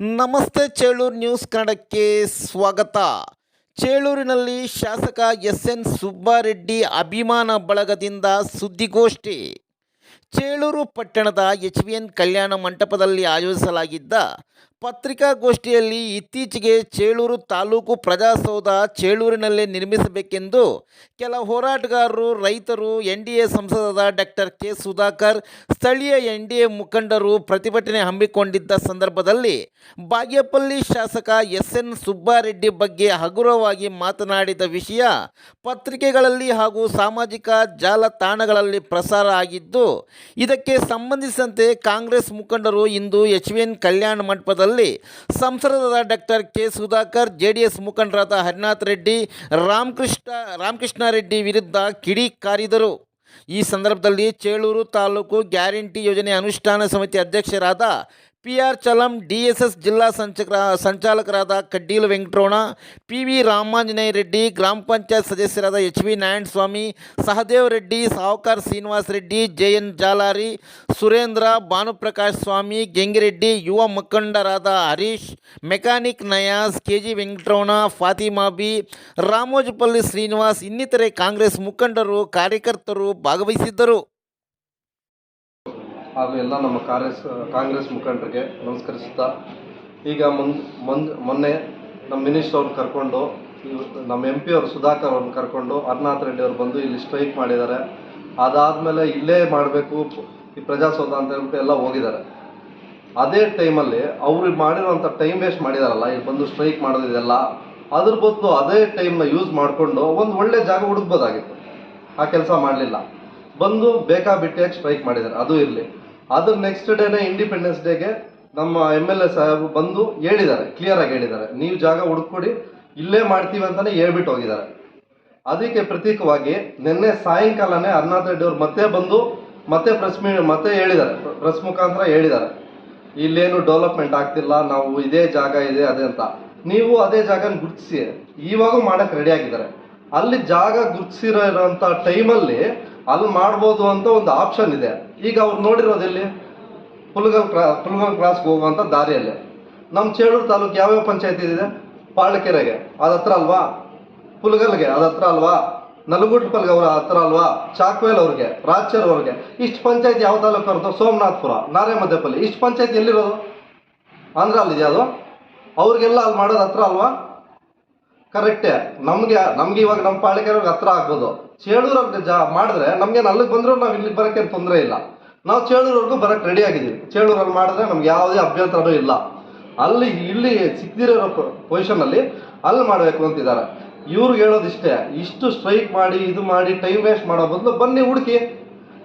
ನಮಸ್ತೆ ಚೇಳೂರು ನ್ಯೂಸ್ ಕನ್ನಡಕ್ಕೆ ಸ್ವಾಗತ. ಚೇಳೂರಿನಲ್ಲಿ ಶಾಸಕ ಎಸ್ ಎನ್ ಸುಬ್ಬಾರೆಡ್ಡಿ ಅಭಿಮಾನ ಬಳಗದಿಂದ ಸುದ್ದಿಗೋಷ್ಠಿ. ಚೇಳೂರು ಪಟ್ಟಣದ ಎಚ್ ವಿ ಎನ್ ಕಲ್ಯಾಣ ಮಂಟಪದಲ್ಲಿ ಆಯೋಜಿಸಲಾಗಿದ್ದ ಪತ್ರಿಕಾಗೋಷ್ಠಿಯಲ್ಲಿ ಇತ್ತೀಚೆಗೆ ಚೇಳೂರು ತಾಲೂಕು ಪ್ರಜಾಸೌಧ ಚೇಳೂರಿನಲ್ಲೇ ನಿರ್ಮಿಸಬೇಕೆಂದು ಕೆಲ ಹೋರಾಟಗಾರರು, ರೈತರು, ಎನ್ ಡಿ ಎ ಸಂಸದ ಡಾಕ್ಟರ್ ಕೆ ಸುಧಾಕರ್, ಸ್ಥಳೀಯ ಎನ್ ಡಿ ಎ ಮುಖಂಡರು ಪ್ರತಿಭಟನೆ ಹಮ್ಮಿಕೊಂಡಿದ್ದ ಸಂದರ್ಭದಲ್ಲಿ ಬಾಗೇಪಲ್ಲಿ ಶಾಸಕ ಎಸ್ ಎನ್ ಸುಬ್ಬಾರೆಡ್ಡಿ ಬಗ್ಗೆ ಹಗುರವಾಗಿ ಮಾತನಾಡಿದ ವಿಷಯ ಪತ್ರಿಕೆಗಳಲ್ಲಿ ಹಾಗೂ ಸಾಮಾಜಿಕ ಜಾಲತಾಣಗಳಲ್ಲಿ ಪ್ರಸಾರ ಆಗಿದ್ದು, ಇದಕ್ಕೆ ಸಂಬಂಧಿಸಿದಂತೆ ಕಾಂಗ್ರೆಸ್ ಮುಖಂಡರು ಇಂದು ಎಚ್ ವಿ ಎನ್ ಕಲ್ಯಾಣ ಮಂಟಪದಲ್ಲಿ ಸಂಸದರಾದ doctor K Sudhakar J D S ಮುಖಂಡರಾದ ಹರಿನಾಥ್ ರೆಡ್ಡಿ, ರಾಮಕೃಷ್ಣ ರಾಮಕೃಷ್ಣ ರೆಡ್ಡಿ ವಿರುದ್ಧ ಕಿಡಿಕಾರಿದರು ಈ ಸಂದರ್ಭದಲ್ಲಿ ಚೇಳೂರು ತಾಲೂಕು ಗ್ಯಾರಂಟಿ ಯೋಜನೆ ಅನುಷ್ಠಾನ ಸಮಿತಿ ಅಧ್ಯಕ್ಷರಾದ P R Chalam D S S ಜಿಲ್ಲಾ ಸಂಚಕ ಸಂಚಾಲಕರಾದ ಕಡ್ಡೀಲ್ ವೆಂಕಟರಮಣ ಪಿ ವಿ ರಾಮಾಂಜನೇಯ ರೆಡ್ಡಿ, ಗ್ರಾಮ ಪಂಚಾಯತ್ ಸದಸ್ಯರಾದ H V Narayana Swamy Sahadev Reddy, Savukar Srinivas Reddy J N Jalari, Surendra Bhanuprakash Swamy, Gengireddy ಯುವ ಮುಖಂಡರಾದ Harish, mechanic Nayas K G Venkataramana, Fatima Bi, Ramojapalli Srinivas, ಇನ್ನಿತರೆ ಕಾಂಗ್ರೆಸ್ ಮುಖಂಡರು, ಕಾರ್ಯಕರ್ತರು ಭಾಗವಹಿಸಿದ್ದರು. ಹಾಗೂ ಎಲ್ಲ ನಮ್ಮ ಕಾಂಗ್ರೆಸ್ ಕಾಂಗ್ರೆಸ್ ಮುಖಂಡರಿಗೆ ನಮಸ್ಕರಿಸುತ್ತಾ, ಈಗ ಮುಂದ್ ಮುಂದ್, ಮೊನ್ನೆ ನಮ್ಮ ಮಿನಿಸ್ಟರ್ ಅವ್ರನ್ನ ಕರ್ಕೊಂಡು ನಮ್ಮ ಎಂ ಪಿ ಅವರು ಸುಧಾಕರ್ ಅವ್ರನ್ನ ಕರ್ಕೊಂಡು ಅರ್ನಾಥ್ ರೆಡ್ಡಿ ಅವ್ರು ಬಂದು ಇಲ್ಲಿ ಸ್ಟ್ರೈಕ್ ಮಾಡಿದ್ದಾರೆ. ಅದಾದಮೇಲೆ ಇಲ್ಲೇ ಮಾಡಬೇಕು, ಈ ಪ್ರಜಾಸೌಧ ಅಂತ ಹೇಳ್ಬಿಟ್ಟು ಎಲ್ಲ ಹೋಗಿದ್ದಾರೆ. ಅದೇ ಟೈಮಲ್ಲಿ ಅವ್ರು ಮಾಡಿರೋಂಥ ಟೈಮ್ ವೇಸ್ಟ್ ಮಾಡಿದಾರಲ್ಲ, ಇಲ್ಲಿ ಬಂದು ಸ್ಟ್ರೈಕ್ ಮಾಡೋದಿದೆಲ್ಲ ಅದ್ರ ಬದಲು ಅದೇ ಟೈಮ್ನ ಯೂಸ್ ಮಾಡಿಕೊಂಡು ಒಂದು ಒಳ್ಳೆ ಜಾಗ ಹುಡುಕ್ಬೋದಾಗಿತ್ತು. ಆ ಕೆಲಸ ಮಾಡಲಿಲ್ಲ. ಬಂದು ಬೇಕಾಬಿಟ್ಟಿಯಾಗಿ ಸ್ಟ್ರೈಕ್ ಮಾಡಿದ್ದಾರೆ, ಅದು ಇರಲಿ. ಅದ್ರ ನೆಕ್ಸ್ಟ್ ಡೇನೇ ಇಂಡಿಪೆಂಡೆನ್ಸ್ ಡೇಗೆ ನಮ್ಮ ಎಂ ಎಲ್ ಎ ಸಾಹೇಬ್ ಬಂದು ಹೇಳಿದ್ದಾರೆ ಕ್ಲಿಯರ್ ಆಗಿ ಹೇಳಿದ್ದಾರೆ. ನೀವು ಜಾಗ ಹುಡುಕೊಡಿ ಇಲ್ಲೇ ಮಾಡ್ತೀವಿ ಅಂತಾನೆ ಹೇಳ್ಬಿಟ್ಟು ಹೋಗಿದ್ದಾರೆ. ಅದಕ್ಕೆ ಪ್ರತೀಕವಾಗಿ ನಿನ್ನೆ ಸಾಯಂಕಾಲನೇ ಅರ್ನಾಥ್ ರೆಡ್ಡಿ ಅವರು ಮತ್ತೆ ಬಂದು ಮತ್ತೆ ಪ್ರೆಸ್ ಮೀ, ಮತ್ತೆ ಹೇಳಿದ್ದಾರೆ. ಪ್ರೆಸ್ ಮುಖಾಂತರ ಹೇಳಿದ್ದಾರೆ. ಇಲ್ಲೇನು ಡೆವಲಪ್ಮೆಂಟ್ ಆಗ್ತಿಲ್ಲ, ನಾವು ಇದೇ ಜಾಗ ಇದೆ, ಅದೇ ಅಂತ. ನೀವು ಅದೇ ಜಾಗನ ಗುರುತಿಸಿ. ಇವಾಗ ಮಾಡಕ್ಕೆ ರೆಡಿ ಆಗಿದ್ದಾರೆ. ಅಲ್ಲಿ ಜಾಗ ಗುರುತಿಸಿರೋ ಇರೋಂಥ ಟೈಮಲ್ಲಿ ಅಲ್ಲಿ ಮಾಡ್ಬೋದು ಅಂತ ಒಂದು ಆಪ್ಷನ್ ಇದೆ. ಈಗ ಅವ್ರು ನೋಡಿರೋದು ಎಲ್ಲಿ? ಪುಲ್ಗಲ್ ಕ್ರಾ ಪುಲ್ಗಲ್ ಕ್ರಾಸ್ಗೆ ಹೋಗುವಂಥ ದಾರಿಯಲ್ಲಿ. ನಮ್ಮ ಚೇಳೂರು ತಾಲೂಕು ಯಾವ್ಯಾವ ಪಂಚಾಯತಿ ಇದೆ? ಪಾಳಕೆರೆಗೆ. ಅದ ಹತ್ರ ಅಲ್ವಾ? ಪುಲ್ಗಲ್ಗೆ, ಅದ ಹತ್ರ ಅಲ್ವಾ? ನಲಗುಡ್ಪಲ್ಗೆ ಅವ್ರ ಹತ್ರ ಅಲ್ವಾ? ಚಾಕ್ವೇಲ್ ಅವ್ರಿಗೆ, ರಾಚರ್ ಅವ್ರಿಗೆ. ಇಷ್ಟು ಪಂಚಾಯತ್ ಯಾವ ತಾಲೂಕು ಬರುತ್ತೋ ಸೋಮನಾಥ್ಪುರ, ನಾರೇಮದ್ದಪಲ್ಲಿ. ಇಷ್ಟು ಪಂಚಾಯತ್ ಎಲ್ಲಿರೋದು? ಆಂಧ್ರ ಅಲ್ಲಿದೆಯಾ ಅದು? ಅವ್ರಿಗೆಲ್ಲ ಅಲ್ಲಿ ಮಾಡೋದು ಹತ್ರ ಅಲ್ವಾ? ಕರೆಕ್ಟೇ ನಮಗೆ, ನಮ್ಗೆ ಇವಾಗ ನಮ್ಮ ಪಾಳಿಕೆ ಹತ್ರ ಆಗ್ಬೋದು. ಚೇಳೂರವ್ರಿಗೆ ಜಾ, ಮಾಡಿದ್ರೆ ನಮ್ಗೆ ಅಲ್ಲಿಗೆ ಬಂದರೂ ನಾವು ಇಲ್ಲಿಗೆ ಬರಕ್ಕೆ ತೊಂದರೆ ಇಲ್ಲ. ನಾವು ಚೇಳೂರವರೆಗೂ ಬರೋಕ್ಕೆ ರೆಡಿ ಆಗಿದ್ದೀವಿ ಚೇಳೂರಲ್ಲಿ ಮಾಡಿದ್ರೆ ನಮ್ಗೆ ಯಾವುದೇ ಅಭ್ಯಂತರನೂ ಇಲ್ಲ. ಅಲ್ಲಿ, ಇಲ್ಲಿ ಸಿಕ್ತಿರೋ ಪೊಸಿಷನ್ ಅಲ್ಲಿ ಮಾಡಬೇಕು ಅಂತಿದ್ದಾರೆ. ಇವ್ರಿಗೆ ಹೇಳೋದಿಷ್ಟೇ ಇಷ್ಟು ಸ್ಟ್ರೈಕ್ ಮಾಡಿ, ಇದು ಮಾಡಿ ಟೈಮ್ ವೇಸ್ಟ್ ಮಾಡೋ ಬದಲು ಬನ್ನಿ ಹುಡುಕಿ.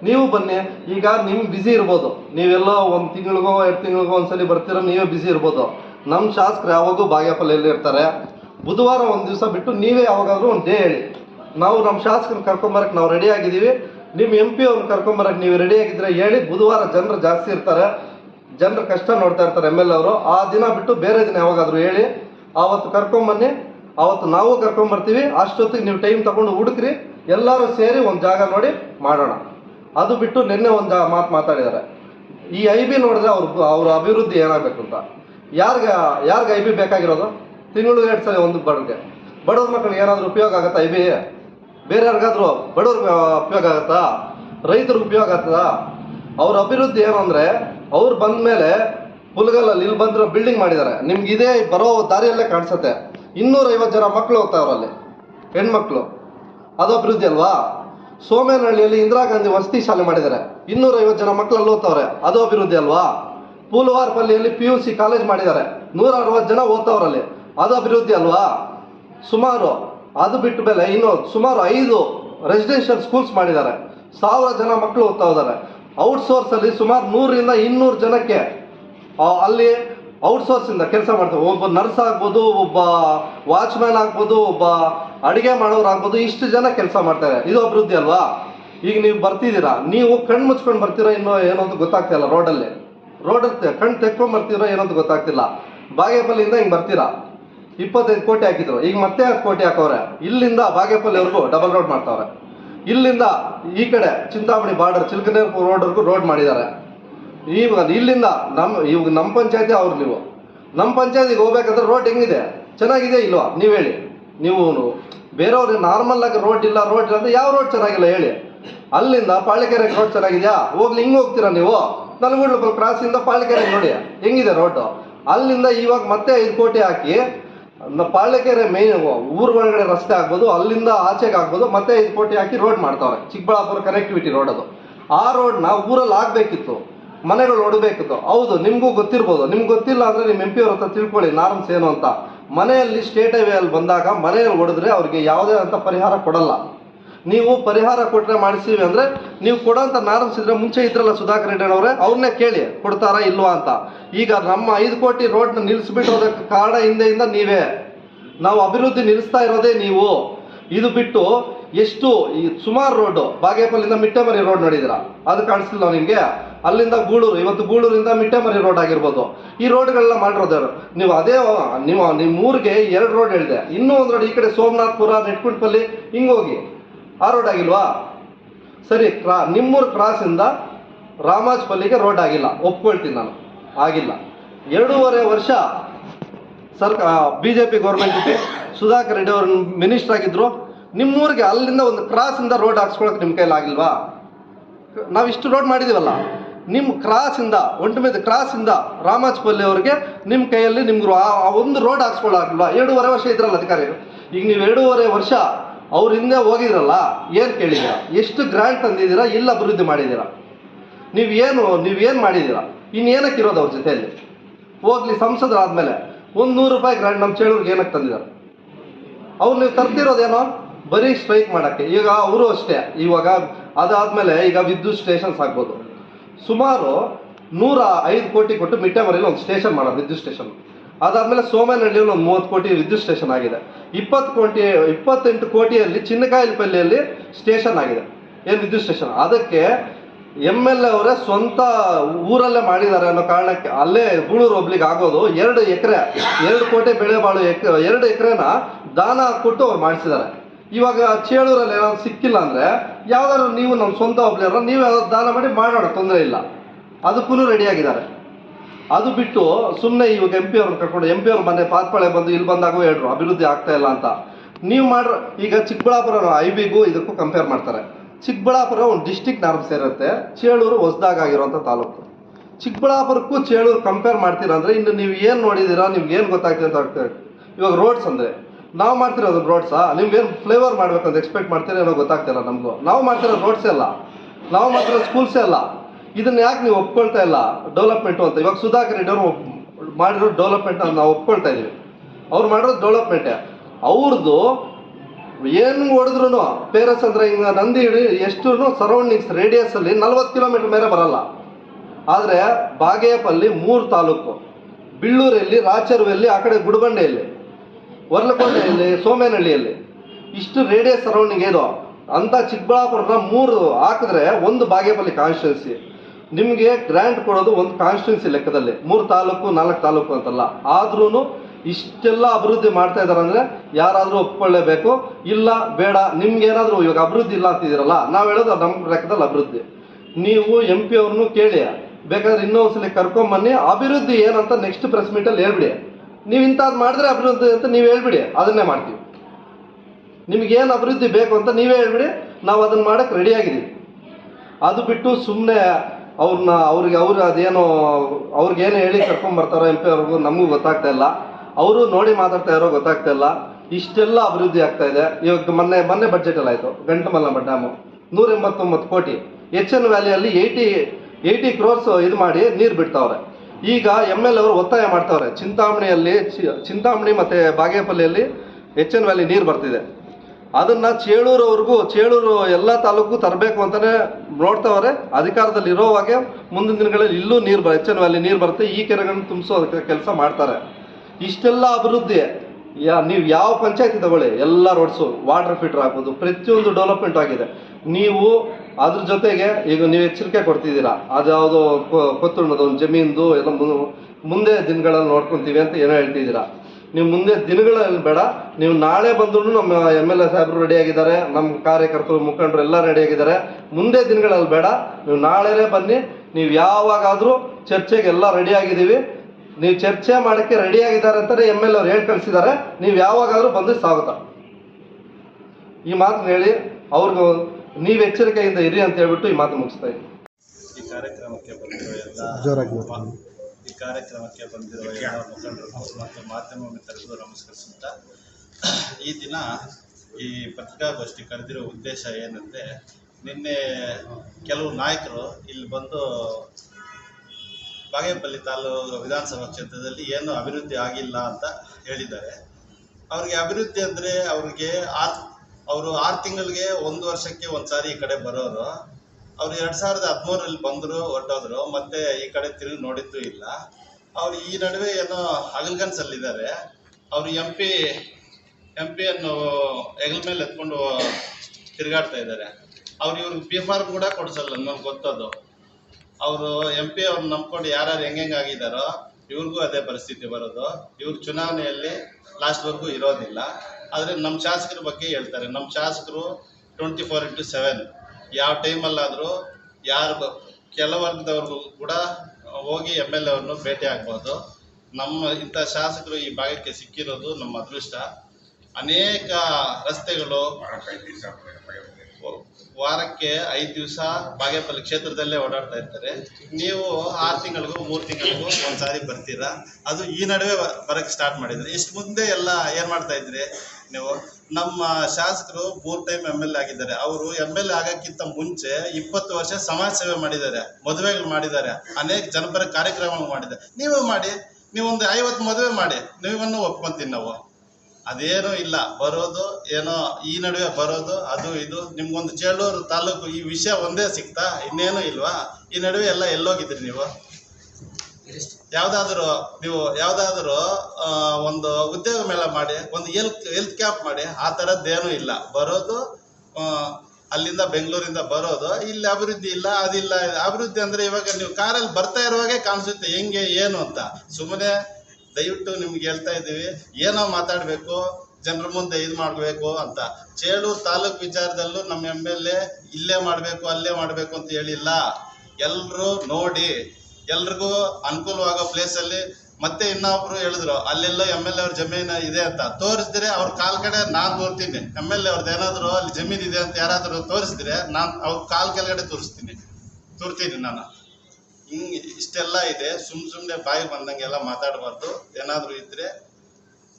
ನೀವು ಬನ್ನಿ, ಈಗ ನಿಮ್ ಬ್ಯುಸಿ ಇರ್ಬೋದು. ನೀವೆಲ್ಲೋ ಒಂದು ತಿಂಗಳಿಗೋ, ಎರಡು ತಿಂಗಳಿಗೋ ಒಂದ್ಸಲಿ ಬರ್ತೀರ, ನೀವೇ ಬ್ಯುಸಿ ಇರ್ಬೋದು. ನಮ್ಮ ಶಾಸಕರು ಯಾವಾಗೂ ಬಾಗೇಪಲ್ಲಿಯಲ್ಲಿ ಇರ್ತಾರೆ. ಬುಧವಾರ ಒಂದು ದಿವಸ ಬಿಟ್ಟು ನೀವೇ ಯಾವಾಗಾದ್ರೂ ಒಂದು ಡೇ ಹೇಳಿ. ನಾವು ನಮ್ಮ ಶಾಸಕರು ಕರ್ಕೊಂಬರಕ್ಕೆ ನಾವು ರೆಡಿ ಆಗಿದ್ದೀವಿ. ನಿಮ್ಮ ಎಂ ಪಿ ಅವ್ರನ್ನ ಕರ್ಕೊಂಬರಕ್ಕೆ ನೀವು ರೆಡಿ ಆಗಿದ್ರೆ ಹೇಳಿ, ಬುಧವಾರ ಜನರು ಜಾಸ್ತಿ ಇರ್ತಾರೆ. ಜನರ ಕಷ್ಟ ನೋಡ್ತಾ ಇರ್ತಾರೆ ಎಂ ಎಲ್ ಅವರು. ಆ ದಿನ ಬಿಟ್ಟು ಬೇರೆ ದಿನ ಯಾವಾಗಾದ್ರೂ ಹೇಳಿ, ಆವತ್ತು ಕರ್ಕೊಂಬನ್ನಿ, ಆವತ್ತು ನಾವು ಕರ್ಕೊಂಬರ್ತೀವಿ. ಅಷ್ಟೊತ್ತಿಗೆ ನೀವು ಟೈಮ್ ತಗೊಂಡು ಹುಡುಕ್ರಿ, ಎಲ್ಲರೂ ಸೇರಿ ಒಂದು ಜಾಗ ನೋಡಿ ಮಾಡೋಣ. ಅದು ಬಿಟ್ಟು ನಿನ್ನೆ ಒಂದು ಜಾ ಮಾತು ಮಾತಾಡಿದ್ದಾರೆ ಈ ಐ ಬಿ ನೋಡಿದ್ರೆ ಅವ್ರ ಅವ್ರ ಅಭಿವೃದ್ಧಿ ಏನಾಗಬೇಕು ಅಂತ. ಯಾರಿಗ ಯಾರಿಗೆ ಐ ಬಿ ಬೇಕಾಗಿರೋದು? ತಿಂಗಳಿಗೆ ಎರಡು ಸಾವಿರ ಒಂದು ಬಡವ್ರಿಗೆ. ಬಡವ್ರ ಮಕ್ಕಳಿಗೆ ಏನಾದರೂ ಉಪಯೋಗ ಆಗುತ್ತಾ ಇವೆ ಬೇರೆ ಯಾರಿಗಾದ್ರೂ ಬಡವ್ರಿಗೆ ಉಪಯೋಗ ಆಗುತ್ತಾ? ರೈತರಿಗೆ ಉಪಯೋಗ ಆಗ್ತದಾ? ಅವ್ರ ಅಭಿವೃದ್ಧಿ ಏನು ಅಂದರೆ ಅವ್ರು ಬಂದ ಮೇಲೆ ಪುಲ್ಗಲ್ಲಲ್ಲಿ ಇಲ್ಲಿ ಬಂದಿರೋ ಬಿಲ್ಡಿಂಗ್ ಮಾಡಿದ್ದಾರೆ ನಿಮ್ಗೆ ಇದೇ ಬರೋ ದಾರಿಯಲ್ಲೇ ಕಾಣಿಸುತ್ತೆ. ಇನ್ನೂರೈವತ್ತು ಜನ ಮಕ್ಕಳು ಹೋಗ್ತಾವ್ರಲ್ಲಿ ಹೆಣ್ಮಕ್ಳು. ಅದು ಅಭಿವೃದ್ಧಿ ಅಲ್ವಾ? ಸೋಮೇನಹಳ್ಳಿಯಲ್ಲಿ ಇಂದಿರಾ ಗಾಂಧಿ ವಸತಿ ಶಾಲೆ ಮಾಡಿದ್ದಾರೆ ಇನ್ನೂರೈವತ್ತು ಜನ ಮಕ್ಕಳು ಅಲ್ಲಿ ಓದ್ತಾವ್ರೆ. ಅದು ಅಭಿವೃದ್ಧಿ ಅಲ್ವಾ? ಪೂಲ್ವಾರ್ಪಲ್ಲಿಯಲ್ಲಿ ಪಿ ಯು ಸಿ ಕಾಲೇಜ್ ಮಾಡಿದ್ದಾರೆ ನೂರ ಅರವತ್ತು ಜನ ಓದ್ತಾವ್ರಲ್ಲಿ ಅದು ಅಭಿವೃದ್ಧಿ ಅಲ್ವಾ? ಸುಮಾರು, ಅದು ಬಿಟ್ಟ ಮೇಲೆ ಇನ್ನು ಸುಮಾರು ಐದು ರೆಸಿಡೆನ್ಷಿಯಲ್ ಸ್ಕೂಲ್ಸ್ ಮಾಡಿದ್ದಾರೆ. ಸಾವಿರ ಜನ ಮಕ್ಕಳು ಓದ್ತಾ ಇದ್ದಾರೆ. ಔಟ್ಸೋರ್ಸ್ ಅಲ್ಲಿ ಸುಮಾರು ನೂರರಿಂದ ಇನ್ನೂರು ಜನಕ್ಕೆ ಅಲ್ಲಿ ಔಟ್ಸೋರ್ಸ್ ಇಂದ ಕೆಲಸ ಮಾಡ್ತಾರೆ. ಒಬ್ಬ ನರ್ಸ್ ಆಗ್ಬೋದು, ಒಬ್ಬ ವಾಚ್ಮ್ಯಾನ್ ಆಗ್ಬೋದು, ಒಬ್ಬ ಅಡಿಗೆ ಮಾಡೋರು ಆಗ್ಬೋದು, ಇಷ್ಟು ಜನ ಕೆಲಸ ಮಾಡ್ತಾರೆ. ಇದು ಅಭಿವೃದ್ಧಿ ಅಲ್ವಾ? ಈಗ ನೀವು ಬರ್ತಿದ್ದೀರಾ, ನೀವು ಕಣ್ಣು ಮುಚ್ಕೊಂಡು ಬರ್ತೀರಾ ಇನ್ನೂ ಏನೋ ಅಂತ ಗೊತ್ತಾಗ್ತಾ ಇಲ್ಲ ರೋಡಲ್ಲಿ. ರೋಡ್ ಕಣ್ಣು ತೆಕ್ಕೊಂಡು ಬರ್ತೀರೋ ಏನೋ ಅಂತ ಗೊತ್ತಾಗ್ತಿಲ್ಲ. ಬಾಗೇಪಲ್ಲಿಂದ ಹಿಂಗೆ ಬರ್ತೀರಾ? ಇಪ್ಪತ್ತೈದು ಕೋಟಿ ಹಾಕಿದ್ರು. ಈಗ ಮತ್ತೆ ಹತ್ತು ಕೋಟಿ ಹಾಕವ್ರೆ. ಇಲ್ಲಿಂದ ಬಾಗೇಪಲ್ಲಿವರೆಗೂ ಡಬಲ್ ರೋಡ್ ಮಾಡ್ತಾವ್ರೆ. ಇಲ್ಲಿಂದ ಈ ಕಡೆ ಚಿಂತಾಮಣಿ ಬಾರ್ಡರ್ ಚಿಲ್ಕನೇರ್ಪುರ ರೋಡ್ವರೆಗೂ ರೋಡ್ ಮಾಡಿದ್ದಾರೆ. ಇವಾಗ ಇಲ್ಲಿಂದ ನಮ್ಮ ಇವಾಗ ನಮ್ಮ ಪಂಚಾಯತಿ ಅವ್ರು ನೀವು. ನಮ್ಮ ಪಂಚಾಯತಿಗೆ ಹೋಗ್ಬೇಕಂದ್ರೆ ರೋಡ್ ಹೆಂಗಿದೆ? ಚೆನ್ನಾಗಿದೆ ಇಲ್ವಾ? ನೀವು ಹೇಳಿ. ನೀವು ಬೇರೆಯವ್ರಿಗೆ ನಾರ್ಮಲ್ ಆಗಿ ರೋಡ್ ಇಲ್ಲ ರೋಡ್ ಇಲ್ಲ ಅಂದ್ರೆ ಯಾವ ರೋಡ್ ಚೆನ್ನಾಗಿಲ್ಲ ಹೇಳಿ. ಅಲ್ಲಿಂದ ಪಾಳಿಕೆರೆ ರೋಡ್ ಚೆನ್ನಾಗಿದೆಯಾ? ಹೋಗ್ಲಿ, ಹಿಂಗೆ ಹೋಗ್ತೀರಾ ನೀವು? ನಲ್ಗುಡ್ಲು ಕ್ರಾಸಿಂದ ಪಾಳಿಕೆರೆಗೆ ನೋಡಿ. ಹೆಂಗಿದೆ ರೋಡ್ ಅಲ್ಲಿಂದ ಇವಾಗ ಮತ್ತೆ ಐದು ಕೋಟಿ ಹಾಕಿ ಪಾಳ್ಯಕೆರೆ ಮೇನ್ ಊರ್ ಒಳಗಡೆ ರಸ್ತೆ ಆಗ್ಬೋದು, ಅಲ್ಲಿಂದ ಆಚೆಗೆ ಆಗ್ಬೋದು, ಮತ್ತೆ ಐದು ಕೋಟಿ ಹಾಕಿ ರೋಡ್ ಮಾಡ್ತಾವ್ರೆ. ಚಿಕ್ಕಬಳ್ಳಾಪುರ ಕನೆಕ್ಟಿವಿಟಿ ರೋಡ್ ಅದು. ಆ ರೋಡ್ನ ಊರಲ್ಲಿ ಆಗ್ಬೇಕಿತ್ತು. ಮನೆಗಳು ಓಡಬೇಕಿತ್ತು ಹೌದು, ನಿಮಗೂ ಗೊತ್ತಿರ್ಬೋದು. ನಿಮ್ಗೆ ಗೊತ್ತಿಲ್ಲ ಅಂದ್ರೆ ನಿಮ್ಮ ಎಂ ಪಿ ಅವ್ರ ಹತ್ರ ತಿಳ್ಕೊಳ್ಳಿ ನಾರ್ಮ್ಸ್ ಏನು ಅಂತ. ಮನೆಯಲ್ಲಿ ಸ್ಟೇಟ್ ಹೈವೇ ಅಲ್ಲಿ ಬಂದಾಗ ಮನೆಯಲ್ಲಿ ಹೊಡೆದ್ರೆ ಅವ್ರಿಗೆ ಯಾವುದೇ ಅಂತ ಪರಿಹಾರ ಕೊಡಲ್ಲ. ನೀವು ಪರಿಹಾರ ಕೊಟ್ಟರೆ ಮಾಡಿಸ್ತೀವಿ ಅಂದ್ರೆ ನೀವು ಕೊಡೋಂಥ ನಾರ್ಮ್ಸ್ ಇದ್ರೆ ಮುಂಚೆ ಇದ್ರಲ್ಲ ಸುಧಾಕರ್ ರೆಡ್ಡಿ ಅವರೇ ಅವ್ರನ್ನೇ ಕೇಳಿ, ಕೊಡ್ತಾರಾ ಇಲ್ವಾ ಅಂತ. ಈಗ ನಮ್ಮ ಐದು ಕೋಟಿ ರೋಡ್ನ ನಿಲ್ಲಿಸ್ಬಿಟ್ಟೋದಕ್ಕೆ ಕಾರಣ ಹಿಂದೆಯಿಂದ ನೀವೇ. ನಾವು ಅಭಿವೃದ್ಧಿ ನಿಲ್ಲಿಸ್ತಾ ಇರೋದೇ ನೀವು. ಇದು ಬಿಟ್ಟು ಎಷ್ಟು ಈ ಸುಮಾರು ರೋಡ್, ಬಾಗೇಪಲ್ಲಿಂದ ಮಿಟ್ಟೆಮರಿ ರೋಡ್ ನೋಡಿದಿರ ಅದು ಕಾಣಿಸ್ತಿಲ್ಲ ನಿಮಗೆ? ಅಲ್ಲಿಂದ ಗೂಳೂರು, ಇವತ್ತು ಗೂಳೂರಿಂದ ಮಿಟ್ಟೆಮರಿ ರೋಡ್ ಆಗಿರ್ಬೋದು. ಈ ರೋಡ್ಗಳೆಲ್ಲ ಮಾಡಿರೋದು ಯಾರು? ನೀವು ಅದೇ, ನೀವು ನಿಮ್ಮ ಊರಿಗೆ ಎರಡು ರೋಡ್ ಹೇಳಿದೆ. ಇನ್ನೂ ಒಂದು ರೋಡ್ ಈ ಕಡೆ ಸೋಮನಾಥ್ಪುರ, ನೆಟ್ಕುಂಟ್ಪಲ್ಲಿ ಹಿಂಗೋಗಿ ಆ ರೋಡ್ ಆಗಿಲ್ವಾ? ಸರಿ, ಕ್ರಾ, ನಿಮ್ಮೂರು ಕ್ರಾಸಿಂದ ರಾಮಾಜ್ಪಲ್ಲಿಗೆ ರೋಡ್ ಆಗಿಲ್ಲ. ಒಪ್ಕೊಳ್ತೀನಿ ನಾನು. ಆಗಿಲ್ಲ. ಎರಡೂವರೆ ವರ್ಷ ಸರ್ಕಾರ ಬಿ ಜೆ ಪಿ ಗೌರ್ಮೆಂಟ್ ಜೊತೆ ಸುಧಾಕರ್ ರೆಡ್ಡಿ ಅವರು ಮಿನಿಸ್ಟರ್ ಆಗಿದ್ರು. ನಿಮ್ಮೂರಿಗೆ ಅಲ್ಲಿಂದ ಒಂದು ಕ್ರಾಸಿಂದ ರೋಡ್ ಹಾಕ್ಸ್ಕೊಳಕ್ಕೆ ನಿಮ್ಮ ಕೈಲಿ ಆಗಿಲ್ವಾ? ನಾವು ಇಷ್ಟು ರೋಡ್ ಮಾಡಿದ್ದೀವಲ್ಲ ನಿಮ್ಮ ಕ್ರಾಸಿಂದ ಒಂಟಮೇದ ಕ್ರಾಸಿಂದ ರಾಮಾಜ್ಪಲ್ಲಿ ಅವರಿಗೆ ನಿಮ್ಮ ಕೈಯಲ್ಲಿ ನಿಮ್ಗೆ ಆ- ಆ ಒಂದು ರೋಡ್ ಹಾಕ್ಸ್ಕೊಳ್ಳಾಗಿಲ್ವಾ ಎರಡೂವರೆ ವರ್ಷ ಇದ್ರಲ್ಲ ಅಧಿಕಾರಿಗಳು ಈಗ ನೀವು ಎರಡೂವರೆ ವರ್ಷ ಅವ್ರ ಹಿಂದೆ ಹೋಗಿದ್ರಲ್ಲ, ಏನು ಕೇಳಿದ್ದೀರಾ? ಎಷ್ಟು ಗ್ರ್ಯಾಂಟ್ ತಂದಿದ್ದೀರಾ? ಇಲ್ಲ ಅಭಿವೃದ್ಧಿ ಮಾಡಿದ್ದೀರಾ? ನೀವು ಏನು ನೀವು ಏನು ಮಾಡಿದ್ದೀರಾ? ಇನ್ನೇನಕ್ಕೆ ಇರೋದು ಅವ್ರ ಜೊತೆಯಲ್ಲಿ? ಹೋಗ್ಲಿ ಸಂಸದರಾದ್ಮೇಲೆ ಒಂದು ನೂರು ರೂಪಾಯಿ ಗ್ರ್ಯಾಂಟ್ ನಮ್ಮ ಚೇಳೂರಿಗೆ ಏನಕ್ಕೆ ತಂದಿದ್ದಾರೆ? ಅವ್ರು ನೀವು ತರ್ತಿರೋದೇನೋ? ಬರೀ ಸ್ಟ್ರೈಕ್ ಮಾಡೋಕ್ಕೆ. ಈಗ ಅವರು ಅಷ್ಟೇ. ಇವಾಗ ಅದಾದ್ಮೇಲೆ ಈಗ ವಿದ್ಯುತ್ ಸ್ಟೇಷನ್ಸ್ ಆಗ್ಬೋದು. ಸುಮಾರು ನೂರ ಐದು ಕೋಟಿ ಕೊಟ್ಟು ಮಿಟ್ಟೆಮರಿಲಿ ಒಂದು ಸ್ಟೇಷನ್ ಮಾಡೋದು, ವಿದ್ಯುತ್ ಸ್ಟೇಷನ್ ಅದಾದ್ಮೇಲೆ ಸೋಮನಹಳ್ಳಿ ಒಂದು ಮೂವತ್ತು ಕೋಟಿ ವಿದ್ಯುತ್ ಸ್ಟೇಷನ್ ಆಗಿದೆ. ಇಪ್ಪತ್ತು ಕೋಟಿ, ಇಪ್ಪತ್ತೆಂಟು ಕೋಟಿಯಲ್ಲಿ ಚಿನ್ನಕಾಯಿಲಪಲ್ಲಿಯಲ್ಲಿ ಸ್ಟೇಷನ್ ಆಗಿದೆ. ಏನು ವಿದ್ಯುತ್ ಸ್ಟೇಷನ್? ಅದಕ್ಕೆ ಎಂ ಎಲ್ ಎ ಅವರೇ ಸ್ವಂತ ಊರಲ್ಲೇ ಮಾಡಿದ್ದಾರೆ ಅನ್ನೋ ಕಾರಣಕ್ಕೆ ಅಲ್ಲೇ ಗೂಳೂರು ಒಬ್ಲಿಗೆ ಆಗೋದು. ಎರಡು ಎಕರೆ, ಎರಡು ಕೋಟಿ ಬೆಳೆ ಬಾಳು ಎಕ್, ಎರಡು ಎಕರೆನ ದಾನ ಕೊಟ್ಟು ಅವ್ರು ಮಾಡಿಸಿದ್ದಾರೆ. ಇವಾಗ ಚೇಳೂರಲ್ಲಿ ಏನಾದ್ರು ಸಿಕ್ಕಿಲ್ಲ ಅಂದ್ರೆ ಯಾವ್ದಾದ್ರು ನೀವು ನಮ್ಮ ಸ್ವಂತ ಒಬ್ಲಿಯರ ನೀವು ಯಾವ್ದಾದ್ರು ದಾನ ಮಾಡಿ ಮಾಡೋಣ, ತೊಂದರೆ ಇಲ್ಲ. ಅದಕ್ಕೂ ರೆಡಿಯಾಗಿದ್ದಾರೆ ಅದು ಬಿಟ್ಟು ಸುಮ್ಮನೆ ಇವಾಗ ಎಂ ಪಿ ಅವ್ರನ್ನ ಕರ್ಕೊಂಡು ಎಂ ಪಿ ಅವ್ರು ಮನೆ ಪಾತ್ಪಾಳೆ ಬಂದು ಇಲ್ಲಿ ಬಂದಾಗೂ ಹೇಳ್ರು, ಅಭಿವೃದ್ಧಿ ಆಗ್ತಾ ಇಲ್ಲ ಅಂತ. ನೀವು ಮಾಡ್ರ, ಈಗ ಚಿಕ್ಕಬಳ್ಳಾಪುರ ಐ ಬಿಗೂ ಇದಕ್ಕೂ ಕಂಪೇರ್ ಮಾಡ್ತಾರೆ. ಚಿಕ್ಕಬಳ್ಳಾಪುರ ಒಂದು ಡಿಸ್ಟಿಕ್ ನಾರ್ಮ್ ಸೇರುತ್ತೆ ಚೇಳೂರು ಹೊಸದಾಗಿರುವಂಥ ತಾಲೂಕು. ಚಿಕ್ಕಬಳ್ಳಾಪುರಕ್ಕೂ ಚೇಳೂರು ಕಂಪೇರ್ ಮಾಡ್ತೀರಾ ಅಂದ್ರೆ ಇನ್ನು ನೀವು ಏನು ನೋಡಿದ್ದೀರಾ ನಿಮ್ಗೆ ಏನು ಗೊತ್ತಾಗ್ತದೆ ಅಂತ ಆಗ್ತದೆ ಇವಾಗ ರೋಡ್ಸ್ ಅಂದ್ರೆ, ನಾವು ಮಾಡ್ತಿರೋದು ರೋಡ್ಸಾ ನಿಮ್ಗೆ ಏನು ಫ್ಲೇವರ್ ಮಾಡ್ಬೇಕಂತ ಎಕ್ಸ್ಪೆಕ್ಟ್ ಮಾಡ್ತೀರಾ ಏನೋ ಗೊತ್ತಾಗ್ತಿಲ್ಲ ನಮಗೂ. ನಾವು ಮಾಡ್ತಿರೋ ರೋಡ್ಸೇ ಅಲ್ಲ. ನಾವು ಮಾಡ್ತಿರೋ ಸ್ಕೂಲ್ಸೇ ಅಲ್ಲ. ಇದನ್ನ ಯಾಕೆ ನೀವು ಒಪ್ಕೊಳ್ತಾ ಇಲ್ಲ ಡೆವಲಪ್ಮೆಂಟು ಅಂತ? ಇವಾಗ ಸುಧಾಕರ್ ರೆಡ್ಡಿ ಅವರು ಮಾಡಿರೋ ಡೆವಲಪ್ಮೆಂಟ್ ನಾವು ಒಪ್ಕೊಳ್ತಾ ಇದೀವಿ ಅವ್ರು ಮಾಡಿರೋದು ಡೆವಲಪ್ಮೆಂಟೇ ಅವ್ರದ್ದು ಏನು ಹೊಡೆದ್ರು ಪೇರಸ್ ಅಂದರೆ ಹಿಂಗ ನಂದಿ ಹಿಡಿ ಎಷ್ಟು ಸರೌಂಡಿಂಗ್ಸ್ ರೇಡಿಯಸ್ ಅಲ್ಲಿ ನಲ್ವತ್ತು ಕಿಲೋಮೀಟರ್ ಮೇಲೆ ಬರಲ್ಲ. ಆದರೆ ಬಾಗೇಪಲ್ಲಿ ಮೂರು ತಾಲೂಕು. ಬಿಳ್ಳೂರಲ್ಲಿ, ರಾಚರ್ವೆಲ್ಲಿ, ಆ ಕಡೆ ಗುಡಬಂಡೆಯಲ್ಲಿ, ವರ್ಲಕೊಂಡೆಯಲ್ಲಿ, ಸೋಮೇನಹಳ್ಳಿಯಲ್ಲಿ ಇಷ್ಟು ರೇಡಿಯಸ್ ಸರೌಂಡಿಂಗ್ ಏನು ಅಂತ ಚಿಕ್ಕಬಳ್ಳಾಪುರದ ಮೂರು ಹಾಕಿದ್ರೆ ಒಂದು ಬಾಗೇಪಲ್ಲಿ ಕಾನ್ಸ್ಟಿಟ್ಯೂನ್ಸಿ ನಿಮಗೆ ಗ್ರ್ಯಾಂಟ್ ಕೊಡೋದು ಒಂದು ಕಾನ್ಸ್ಟಿಟ್ಯೂನ್ಸಿ ಲೆಕ್ಕದಲ್ಲಿ. ಮೂರು ತಾಲೂಕು, ನಾಲ್ಕು ತಾಲೂಕು ಅಂತಲ್ಲ. ಆದ್ರೂ ಇಷ್ಟೆಲ್ಲ ಅಭಿವೃದ್ಧಿ ಮಾಡ್ತಾ ಇದಾರೆ ಅಂದ್ರೆ ಯಾರಾದರೂ ಒಪ್ಕೊಳ್ಳೇಬೇಕು. ಇಲ್ಲ, ಬೇಡ, ನಿಮ್ಗೆ ಏನಾದರೂ ಇವಾಗ ಅಭಿವೃದ್ಧಿ ಇಲ್ಲ ಅಂತಿದ್ದೀರಲ್ಲ, ನಾವು ಹೇಳೋದು ನಮ್ಮ ಲೆಕ್ಕದಲ್ಲಿ ಅಭಿವೃದ್ಧಿ. ನೀವು ಎಂ ಪಿ ಅವ್ರನ್ನು ಕೇಳಿ. ಬೇಕಾದ್ರೆ ಇನ್ನೊಂದ್ಸಲಿ ಕರ್ಕೊಂಬನ್ನಿ. ಅಭಿವೃದ್ಧಿ ಏನಂತ ನೆಕ್ಸ್ಟ್ ಪ್ರೆಸ್ ಮೀಟಲ್ಲಿ ಹೇಳ್ಬಿಡಿ. ನೀವು ಇಂಥದ್ದು ಮಾಡಿದ್ರೆ ಅಭಿವೃದ್ಧಿ ಅಂತ ನೀವು ಹೇಳ್ಬಿಡಿ. ಅದನ್ನೇ ಮಾಡ್ತೀವಿ. ನಿಮ್ಗೇನು ಅಭಿವೃದ್ಧಿ ಬೇಕು ಅಂತ ನೀವೇ ಹೇಳ್ಬಿಡಿ. ನಾವು ಅದನ್ನ ಮಾಡಕ್ಕೆ ರೆಡಿ ಆಗಿದ್ದೀವಿ. ಅದು ಬಿಟ್ಟು ಸುಮ್ಮನೆ ಅವ್ರನ್ನ, ಅವ್ರಿಗೆ ಅವ್ರು ಅದೇನೋ ಅವ್ರಿಗೇನು ಹೇಳಿ ಕರ್ಕೊಂಬರ್ತಾರೋ ಎಂ ಪಿ ಅವ್ರಿಗೂ ನಮಗೂ ಗೊತ್ತಾಗ್ತಾ ಇಲ್ಲ. ಅವರು ನೋಡಿ ಮಾತಾಡ್ತಾ ಇರೋ ಗೊತ್ತಾಗ್ತಾ ಇಲ್ಲ. ಇಷ್ಟೆಲ್ಲ ಅಭಿವೃದ್ಧಿ ಆಗ್ತಾ ಇದೆ. ಇವಾಗ ಮೊನ್ನೆ ಮೊನ್ನೆ ಬಜೆಟ್ ಅಲ್ಲಿ ಆಯಿತು. ಗಂಟಮಲ್ಲಮ್ಮ ಡ್ಯಾಮು ನೂರ ಎಂಬತ್ತೊಂಬತ್ತು ಕೋಟಿ. ಎಚ್ ಎನ್ ವ್ಯಾಲಿಯಲ್ಲಿ ಏಯ್ಟಿ ಏಯ್ಟಿ ಕ್ರೋರ್ಸ್ ಇದು ಮಾಡಿ ನೀರು ಬಿಡ್ತಾವ್ರೆ. ಈಗ ಎಂ ಎಲ್ ಅವರು ಒತ್ತಾಯ ಮಾಡ್ತಾವ್ರೆ. ಚಿಂತಾಮಣಿಯಲ್ಲಿ ಚಿಂತಾಮಣಿ ಮತ್ತು ಬಾಗೇಪಲ್ಲಿಯಲ್ಲಿ ಎಚ್ ಎನ್ ವ್ಯಾಲಿ ನೀರು ಬರ್ತಿದೆ. ಅದನ್ನ ಚೇಳೂರವ್ರಿಗೂ, ಚೇಳೂರು ಎಲ್ಲ ತಾಲೂಕು ತರಬೇಕು ಅಂತಾನೆ ನೋಡ್ತಾವ್ರೆ. ಅಧಿಕಾರದಲ್ಲಿ ಇರೋವಾಗೆ ಮುಂದಿನ ದಿನಗಳಲ್ಲಿ ಇಲ್ಲೂ ನೀರು ಬರ ಎಚ್ ವ್ಯಾಲಿ ನೀರು ಬರುತ್ತೆ. ಈ ಕೆರೆಗಳನ್ನು ತುಂಬಿಸೋದಕ್ಕೆ ಕೆಲಸ ಮಾಡ್ತಾರೆ. ಇಷ್ಟೆಲ್ಲ ಅಭಿವೃದ್ಧಿ. ಯಾ, ನೀವು ಯಾವ ಪಂಚಾಯತಿ ತಗೊಳ್ಳಿ, ಎಲ್ಲ ರೋಡ್ಸು ವಾಟರ್ ಫಿಲ್ಟರ್ ಹಾಕೋದು ಪ್ರತಿಯೊಂದು ಡೆವಲಪ್ಮೆಂಟ್ ಆಗಿದೆ. ನೀವು ಅದ್ರ ಜೊತೆಗೆ, ಈಗ ನೀವು ಎಚ್ಚರಿಕೆ ಕೊಡ್ತಿದ್ದೀರಾ. ಅದ್ಯಾವುದೋ ಕೊತ್ತುಣ್ಣದ ಒಂದು ಜಮೀನ್ದು ಎಲ್ಲ ಮುಂದೆ ದಿನಗಳಲ್ಲಿ ನೋಡ್ಕೊಂತೀವಿ ಅಂತ ಏನೋ ಹೇಳ್ತಿದ್ದೀರಾ. ನೀವು ಮುಂದೆ ದಿನಗಳಲ್ಲಿ ಬೇಡ ನೀವು ನಾಳೆ ಬಂದ್ರು ನಮ್ಮ ಎಂ ಎಲ್ ಎ ಸಾಹೇಬರು ರೆಡಿ ಆಗಿದ್ದಾರೆ ನಮ್ಮ ಕಾರ್ಯಕರ್ತರು ಮುಖಂಡರು ಎಲ್ಲ ರೆಡಿ ಆಗಿದ್ದಾರೆ. ಮುಂದೆ ದಿನಗಳಲ್ಲಿ ಬೇಡ ನೀವು ನಾಳೆನೇ ಬನ್ನಿ ನೀವು ಯಾವಾಗಾದರೂ ಚರ್ಚೆಗೆ ಎಲ್ಲ ರೆಡಿ ಆಗಿದ್ದೀವಿ. ನೀವು ಚರ್ಚೆ ಮಾಡಕ್ಕೆ ರೆಡಿ ಆಗಿದ್ದಾರೆ ಅಂತಾನೆ ಎಂ ಎಲ್ ಅವ್ರು ಹೇಳಿ ಕಳಿಸಿದ್ದಾರೆ. ನೀವು ಯಾವಾಗಾದರೂ ಬಂದು ಸ್ವಾಗತ. ಈ ಮಾತನ್ನ ಹೇಳಿ ಅವ್ರಿಗೂ ನೀವು ಎಚ್ಚರಿಕೆಯಿಂದ ಇರಿ ಅಂತ ಹೇಳ್ಬಿಟ್ಟು ಈ ಮಾತು ಮುಗಿಸ್ತಾ ಇದ್ದೀನಿ. ಈ ಕಾರ್ಯಕ್ರಮಕ್ಕೆ ಬಂದಿರುವ ಎಲ್ಲ ಮುಖಂಡರು ಮತ್ತು ಮಾಧ್ಯಮ ಮಿತ್ರರಿಗೂ ನಮಸ್ಕರಿಸುತ್ತಾ ಈ ದಿನ ಈ ಪತ್ರಿಕಾಗೋಷ್ಠಿ ಕರೆದಿರೋ ಉದ್ದೇಶ ಏನಂದರೆ ನಿನ್ನೆ ಕೆಲವು ನಾಯಕರು ಇಲ್ಲಿ ಬಂದು ಬಾಗೇಪಲ್ಲಿ ತಾಲೂಕು ವಿಧಾನಸಭಾ ಕ್ಷೇತ್ರದಲ್ಲಿ ಏನು ಅಭಿವೃದ್ಧಿ ಆಗಿಲ್ಲ ಅಂತ ಹೇಳಿದ್ದಾರೆ. ಅವ್ರಿಗೆ ಅಭಿವೃದ್ಧಿ ಅಂದರೆ ಅವ್ರಿಗೆ ಆರು ಅವರು ಆರು ತಿಂಗಳಿಗೆ ಒಂದು ವರ್ಷಕ್ಕೆ ಒಂದು ಸಾರಿ ಈ ಕಡೆ ಬರೋರು. ಅವ್ರು ಎರಡ್ ಸಾವಿರದ ಹದಿಮೂರಲ್ಲಿ ಬಂದರು, ಹೊರಟೋದ್ರು, ಮತ್ತೆ ಈ ಕಡೆ ತಿರುಗಿ ನೋಡಿದ್ದು ಇಲ್ಲ. ಅವ್ರು ಈ ನಡುವೆ ಏನೋ ಹಗಲ್ಗನ್ಸಲ್ಲಿದ್ದಾರೆ. ಅವರು ಎಂ ಪಿ, ಎಂ ಪಿಯನ್ನು ಹೆಗಲ ಮೇಲೆ ಎತ್ಕೊಂಡು ತಿರುಗಾಡ್ತಾ ಇದ್ದಾರೆ. ಅವ್ರು ಇವ್ರಿಗೆ ಪಿ ಆರ್ ಕೂಡ ಕೊಡ್ಸಲ್ಲ ನನಗೆ ಗೊತ್ತದು. ಅವರು ಎಂ ಪಿ ಅವ್ರನ್ನ ನಂಬ್ಕೊಂಡು ಯಾರ್ಯಾರು ಹೆಂಗೆ ಆಗಿದ್ದಾರೋ ಇವ್ರಿಗೂ ಅದೇ ಪರಿಸ್ಥಿತಿ ಬರೋದು. ಇವ್ರ ಚುನಾವಣೆಯಲ್ಲಿ ಲಾಸ್ಟ್ವರೆಗೂ ಇರೋದಿಲ್ಲ. ಆದರೆ ನಮ್ಮ ಶಾಸಕರ ಬಗ್ಗೆ ಹೇಳ್ತಾರೆ. ನಮ್ಮ ಶಾಸಕರು ಟ್ವೆಂಟಿ ಫೋರ್ ಇಂಟು ಸೆವೆನ್ ಯಾವ ಟೈಮಲ್ಲಾದರೂ ಯಾರು ಕೆಲವರ್ಗದವ್ರಿಗೂ ಕೆಲ ವರ್ಗದವ್ರಿಗೂ ಕೂಡ ಹೋಗಿ ಎಂ ಎಲ್ ಎ ಅವ್ರನ್ನು ಭೇಟಿ ಆಗ್ಬೋದು. ನಮ್ಮ ಇಂಥ ಶಾಸಕರು ಈ ಭಾಗಕ್ಕೆ ಸಿಕ್ಕಿರೋದು ನಮ್ಮ ಅದೃಷ್ಟ. ಅನೇಕ ರಸ್ತೆಗಳು ವಾರಕ್ಕೆ ಐದು ದಿವಸ ಬಾಗೇಪಲ್ಲಿ ಕ್ಷೇತ್ರದಲ್ಲೇ ಓಡಾಡ್ತಾ ಇರ್ತಾರೆ. ನೀವು ಆರು ತಿಂಗಳಿಗೂ, ಮೂರು ತಿಂಗಳಿಗೂ ಒಂದ್ಸಾರಿ ಬರ್ತೀರಾ? ಅದು ಈ ನಡುವೆ ಬರಕ್ಕೆ ಸ್ಟಾರ್ಟ್ ಮಾಡಿದ್ರಿ. ಇಷ್ಟು ಮುಂದೆ ಎಲ್ಲ ಏನು ಮಾಡ್ತಾ ಇದ್ರಿ? ನೀವು, ನಮ್ಮ ಶಾಸಕರು ಮೂರ್ ಟೈಮ್ ಎಂ ಎಲ್ ಆಗಿದ್ದಾರೆ. ಅವರು ಎಂ ಎಲ್ ಆಗೋಕ್ಕಿಂತ ಮುಂಚೆ ಇಪ್ಪತ್ತು ವರ್ಷ ಸಮಾಜ ಸೇವೆ ಮಾಡಿದ್ದಾರೆ, ಮದುವೆಗಳು ಮಾಡಿದ್ದಾರೆ, ಅನೇಕ ಜನಪರ ಕಾರ್ಯಕ್ರಮಗಳು ಮಾಡಿದ್ದಾರೆ. ನೀವು ಮಾಡಿ, ನೀವೊಂದು ಐವತ್ತು ಮದುವೆ ಮಾಡಿ, ನೀವನ್ನು ಒಪ್ಕೊಂತೀನಿ ನಾವು. ಅದೇನು ಇಲ್ಲ, ಬರೋದು ಏನೋ ಈ ನಡುವೆ ಬರೋದು, ಅದು ಇದು, ನಿಮ್ಗೊಂದು ಚೇಳೂರು ತಾಲೂಕು ಈ ವಿಷಯ ಒಂದೇ ಸಿಗ್ತಾ ಇನ್ನೇನು ಇಲ್ವಾ? ಈ ನಡುವೆ ಎಲ್ಲ ಎಲ್ಲೋಗಿದ್ರಿ ನೀವು? ಯಾವುದಾದ್ರೂ ನೀವು ಯಾವುದಾದ್ರೂ ಒಂದು ಉದ್ಯೋಗ ಮೇಳ ಮಾಡಿ, ಒಂದು ಹೆಲ್ತ್ ಹೆಲ್ತ್ ಕ್ಯಾಂಪ್ ಮಾಡಿ, ಆ ಥರದ್ದೇನೂ ಇಲ್ಲ. ಬರೋದು ಅಲ್ಲಿಂದ ಬೆಂಗಳೂರಿಂದ ಬರೋದು, ಇಲ್ಲಿ ಅಭಿವೃದ್ಧಿ ಇಲ್ಲ, ಅದಿಲ್ಲ. ಅಭಿವೃದ್ಧಿ ಅಂದರೆ ಇವಾಗ ನೀವು ಕಾರಲ್ಲಿ ಬರ್ತಾ ಇರುವಾಗೆ ಕಾಣಿಸುತ್ತೆ, ಹೆಂಗೆ, ಏನು ಅಂತ. ಸುಮ್ಮನೆ ದಯವಿಟ್ಟು ನಿಮ್ಗೆ ಹೇಳ್ತಾ ಇದ್ದೀವಿ, ಏನೋ ಮಾತಾಡಬೇಕು, ಜನರ ಮುಂದೆ ಇದು ಮಾಡಬೇಕು ಅಂತ. ಚೇಳೂರು ತಾಲೂಕು ವಿಚಾರದಲ್ಲೂ ನಮ್ಮ ಎಂ ಎಲ್ ಎ ಇಲ್ಲೇ ಮಾಡಬೇಕು, ಅಲ್ಲೇ ಮಾಡಬೇಕು ಅಂತ ಹೇಳಿಲ್ಲ. ಎಲ್ಲರೂ ನೋಡಿ. ಎಲ್ರಿಗೂ ಅನುಕೂಲವಾಗೋ ಪ್ಲೇಸಲ್ಲಿ ಮತ್ತೆ ಇನ್ನೊಬ್ರು ಹೇಳಿದ್ರು, ಅಲ್ಲೆಲ್ಲ ಎಂ ಎಲ್ ಎ ಅವ್ರ ಜಮೀನು ಇದೆ ಅಂತ. ತೋರಿಸಿದ್ರೆ ಅವ್ರ ಕಾಲ್ ಕಡೆ ನಾನು ತೋರ್ತೀನಿ. ಎಂ ಎಲ್ ಎ ಅವ್ರದ್ದು ಏನಾದ್ರು ಅಲ್ಲಿ ಜಮೀನು ಇದೆ ಅಂತ ಯಾರಾದರೂ ತೋರಿಸಿದ್ರೆ, ನಾನು ಅವ್ರ ಕಾಲ್ ಕೆಳಗಡೆ ತೋರಿಸ್ತೀನಿ. ತೋರ್ತೀನಿ ನಾನು. ಹಿಂಗೆ ಇಷ್ಟೆಲ್ಲ ಇದೆ. ಸುಮ್ ಸುಮ್ಮನೆ ಬಾಯಿ ಬಂದಂಗೆಲ್ಲ ಮಾತಾಡಬಾರ್ದು. ಏನಾದರೂ ಇದ್ರೆ